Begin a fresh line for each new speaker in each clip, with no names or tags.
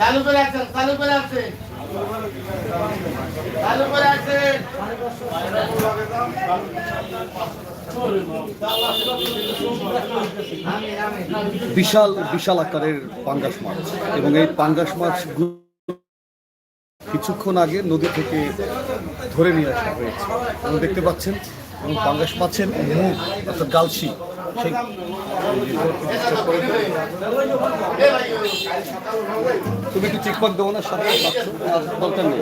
চালু করে আসছেন, চালু করে চালু করে
বিশাল বিশাল আকারের পাঙ্গাস মাছ। এবং এই পাঙ্গাস মাছ কিছুক্ষণ আগে নদী থেকে ধরে নিয়ে আসা হয়েছে। দেখতে পাচ্ছেন এবং পাঙ্গাস মাছের মুখ অর্থাৎ গালসি সেই তুমি চেকপাক দেবো না সাতশো সাতশো আর দরকার নেই।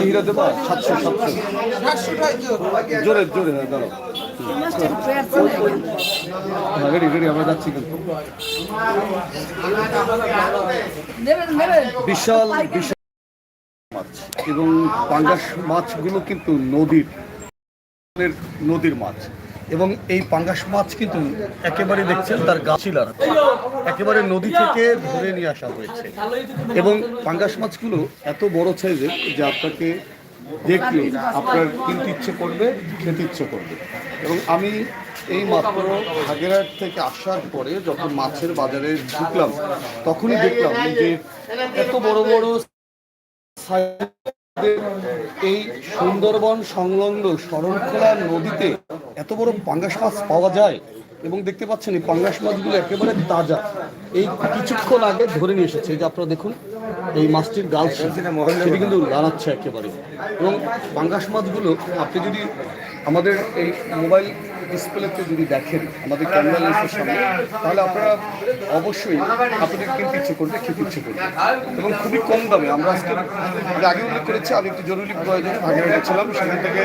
হিরা দেবা সাতশো সাতশো জোরে জোরে দাঁড়াও। রেডি রেডি আমরা যাচ্ছি কিন্তু। বিশাল বিশাল এবং পাঙ্গাস মাছগুলো কিন্তু নদীর নদীর মাছ। এবং এই পাঙ্গাস মাছ কিন্তু একেবারে দেখছেন তার গাছিলার একেবারে নদী থেকে ধরে নিয়ে আসা হয়েছে। এবং পাঙ্গাস মাছগুলো এত বড় সাইজের যে আপনাকে দেখলে আপনার কিনতে ইচ্ছে করবে, খেতে ইচ্ছে করবে। এবং আমি এই মাত্র হাগেরহাট থেকে আসার পরে যখন মাছের বাজারে ঢুকলাম, তখনই দেখলাম যে এত বড় বড় এই সুন্দরবন সংলগ্ন শরণখোলা নদীতে এত বড় পাঙ্গাস মাছ পাওয়া যায় এবং দেখতে পাচ্ছেন এই পাঙ্গাস মাছগুলো একেবারে তাজা। এই কিছুক্ষণ আগে ধরে নিয়ে এসেছে এই যে আপনারা দেখুন এই মাছটির গাল সেটি কিন্তু দাঁড়াচ্ছে একেবারে। এবং পাঙ্গাস মাছগুলো আপনি যদি আমাদের এই মোবাইল ডিসপ্লেতে যদি দেখেন আমাদের ক্যামেরা লেন্সের সামনে, তাহলে আপনারা অবশ্যই আপনাদের কিনতে ইচ্ছে করবে, খেতে ইচ্ছে করবে। এবং খুবই কম দামে, আমরা আজকে আগে উল্লেখ করেছি, আমি একটু জরুরি প্রয়োজনে ভাগে গেছিলাম সেখান থেকে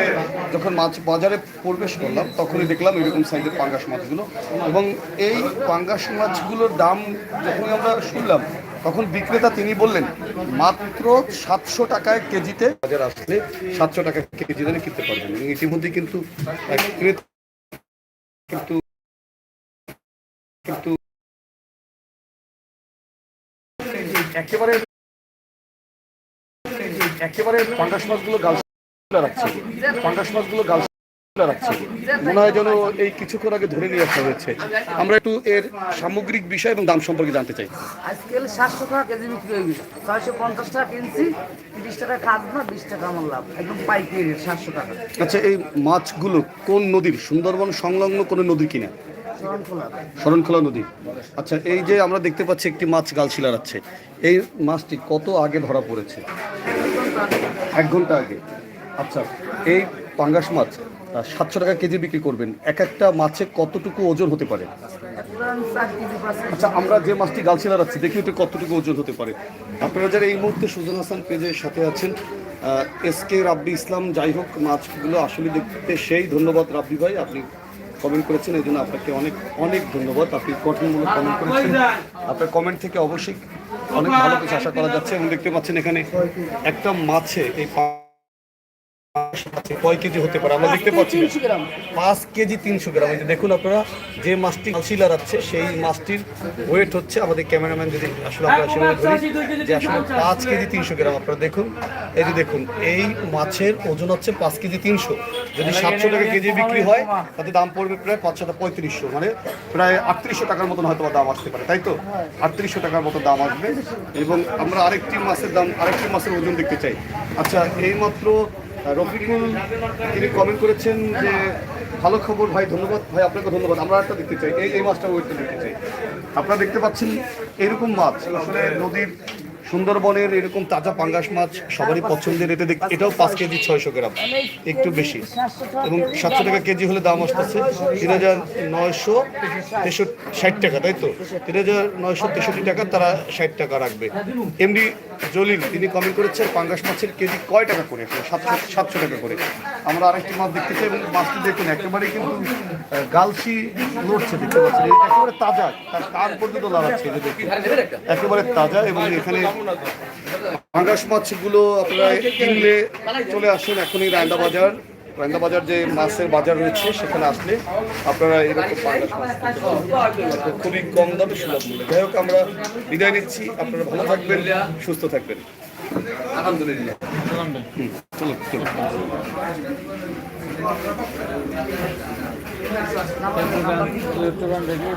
যখন মাছ বাজারে প্রবেশ করলাম, তখনই দেখলাম এরকম সাইজের পাঙ্গাস মাছগুলো। এবং এই পাঙ্গাস মাছগুলোর দাম যখনই আমরা শুনলাম, তখন বিক্রেতা তিনি বললেন, মাত্র সাতশো টাকায় কেজিতে বাজার আসলে সাতশো টাকা কেজি দামে কিনতে পারবেন। ইতিমধ্যে কিন্তু ক্রেতা কিন্তু কিন্তু একেবারে একেবারে পাঙ্গাস মাছগুলো গাল রাখছে। পাঙ্গাস মাছগুলো গাল রাখছে। মনে হয় যেন এই কিছুক্ষণ আগে ধরে নিয়ে আসা হয়েছে। আমরা একটু এর সামগ্রিক বিষয় এবং দাম সম্পর্কে জানতে চাই।
আজকাল সাতশো টাকা কেজি বিক্রি হয়ে গেছে। ছয়শো পঞ্চাশ টাকা কিনছি তিরিশ টাকা খাদ না বিশ টাকা আমার লাভ। একদম পাইকারি রেট সাতশো টাকা।
আচ্ছা এই মাছগুলো কোন নদীর? সুন্দরবন সংলগ্ন কোন নদী কিনা?
শরণ
শরণখোলা নদী। আচ্ছা এই যে আমরা দেখতে পাচ্ছি একটি মাছ গালশিলা রাখছে এই মাছটি কত আগে ধরা পড়েছে? এক ঘণ্টা আগে। আচ্ছা এই পাঙ্গাস মাছ সাতশো টাকা কেজি বিক্রি করবেন। এক একটা মাছে কতটুকু ওজন হতে পারে? আচ্ছা আমরা যে মাছটি গালছিলা রাখছি, দেখি ওটা কতটুকু ওজন হতে পারে। আপনারা যারা এই মুহূর্তে সুজন হাসান পেজের সাথে আছেন এস কে রাব্বি ইসলাম, যাই হোক, মাছগুলো আসলে দেখতে সেই ধন্যবাদ রাব্বি ভাই, আপনি কমেন্ট করেছেন, এই জন্য আপনাকে অনেক অনেক ধন্যবাদ। আপনি গঠনমূলক কমেন্ট করেছেন। আপনার কমেন্ট থেকে অবশ্যই অনেক ভালো কিছু আশা করা যাচ্ছে। এবং দেখতে পাচ্ছেন এখানে একটা মাছে এই কয় কেজি হতে পারে? আমরা দেখতে পাচ্ছি পাঁচ কেজি তিনশো গ্রাম। এই দেখুন আপনারা যে মাছটি কালশিলা রাখছে সেই মাছটির ওয়েট হচ্ছে আমাদের ক্যামেরাম্যান যদি আসলে আমরা সেভাবে ধরি যে আসলে পাঁচ কেজি তিনশো গ্রাম আপনারা দেখুন। এই যে দেখুন এই মাছের ওজন হচ্ছে পাঁচ কেজি তিনশো। যদি সাতশো টাকা কেজি বিক্রি হয় তাতে দাম পড়বে প্রায় পাঁচশো পঁয়ত্রিশশো। মানে প্রায় আটত্রিশশো টাকার মতন হয়তো দাম আসতে পারে তাই তো? আটত্রিশশো টাকার মতো দাম আসবে। এবং আমরা আরেকটি মাছের দাম আরেকটি মাছের ওজন দেখতে চাই। আচ্ছা এইমাত্র রফিকুল, তিনি কমেন্ট করেছেন যে, ভালো খবর ভাই, ধন্যবাদ। ভাই, আপনাকে ধন্যবাদ। আমরা একটা দেখতে চাই। এই এই মাছটা ওইটা দেখতে চাই। আপনারা দেখতে পাচ্ছেন, এরকম মাছ আসলে নদীর সুন্দরবনের এরকম তাজা পাঙ্গাস মাছ সবারই পছন্দের এটা দেখ এটাও পাঁচ কেজি ছয়শো গ্রাম, একটু বেশি। এবং সাতশো টাকা কেজি হলে দাম আসতেছে তিন হাজার নয়শো তেষট্টি, ষাট টাকা, তাই তো? তিন হাজার নয়শো তেষট্টি টাকা তারা ষাট টাকা রাখবে। এমনি জলিল, তিনি কমেন্ট করেছেন পাঙ্গাস মাছের কেজি কয় টাকা করে? সাতশো সাতশো টাকা করে। আমরা আরেকটি মাছ দেখতে চাই এবং মাছটি দেখুন, একেবারে কিন্তু গালসি লড়ছে দেখতে পাচ্ছেন। একেবারে তাজা, তার কান পর্যন্ত এই একেবারে তাজা এবং এখানে পাঙ্গাস মাছগুলো আপনারা কিনলে চলে আসুন এখনই রায়ন্দা বাজার। রায়ন্দা বাজার যে মাছের বাজার রয়েছে, সেখানে আসলে আপনারা এরকম খুবই কম দামে সুলভ মূল্যে। যাই হোক, আমরা বিদায় নিচ্ছি। আপনারা ভালো থাকবেন, সুস্থ থাকবেন। আলহামদুলিল্লাহ চলো চলো
নাম্বার কি?